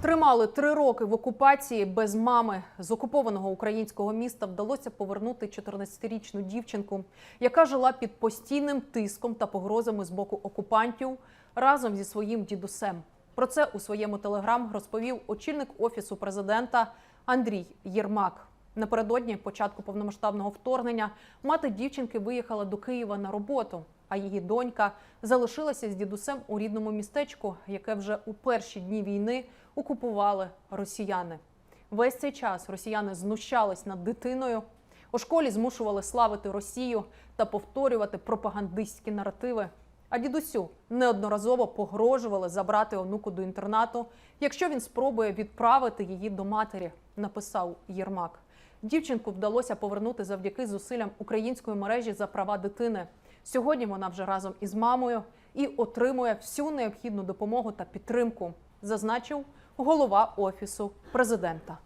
Тримали три роки в окупації без мами. З окупованого українського міста вдалося повернути 14-річну дівчинку, яка жила під постійним тиском та погрозами з боку окупантів разом зі своїм дідусем. Про це у своєму телеграм розповів очільник офісу президента Андрій Єрмак. Напередодні початку повномасштабного вторгнення мати дівчинки виїхала до Києва на роботу, а її донька залишилася з дідусем у рідному містечку, яке вже у перші дні війни окупували росіяни. Весь цей час росіяни знущались над дитиною. У школі змушували славити Росію та повторювати пропагандистські наративи. А дідусю неодноразово погрожували забрати онуку до інтернату, якщо він спробує відправити її до матері, написав Єрмак. Дівчинку вдалося повернути завдяки зусиллям української мережі за права дитини. Сьогодні вона вже разом із мамою і отримує всю необхідну допомогу та підтримку, зазначив голова офісу президента.